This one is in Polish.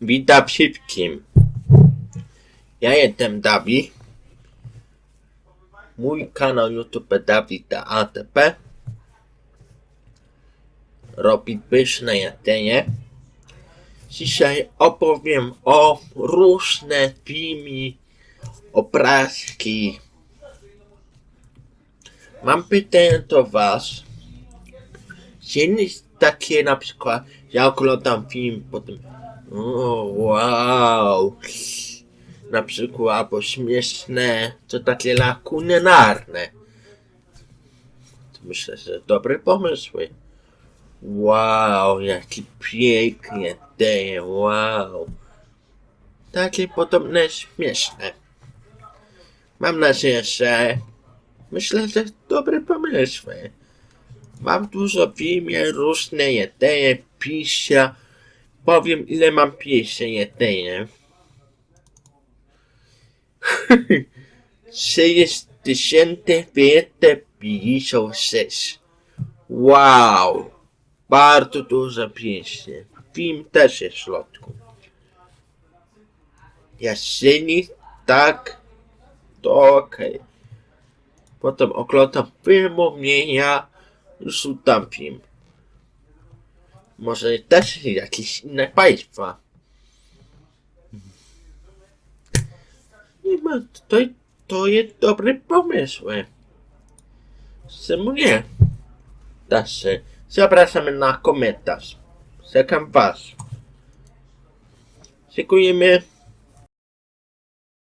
Witam wszystkim. Ja jestem Dawid. Mój kanał YouTube Dawid ATP. Robi pyszne jedzenie. Dzisiaj opowiem o różne filmy, obrazki. Mam pytanie do was. Czy takie na przykład, ja oglądam film, potem o, wow. Na przykład, albo śmieszne, to takie. To Myślę, że dobre pomysły. Wow, jaki pięknie daje, wow. Takie podobne śmieszne. Mam nadzieję, że myślę, że dobre pomysły. Mam dużo filmie, różne jedzenie, pisia. Powiem ile mam pisie jedzenie. 6256. Wow! Bardzo dużo pieśni. Film też jest w środku. Jeżeli tak, to okej. Potem oglądam filmu, mnie ja rzucam film. Może też jakieś inne państwa. Nie ma, to, to jest dobry pomysł. Czemu nie? Także zapraszamy na komentarz. Czekam was. Dziękujemy.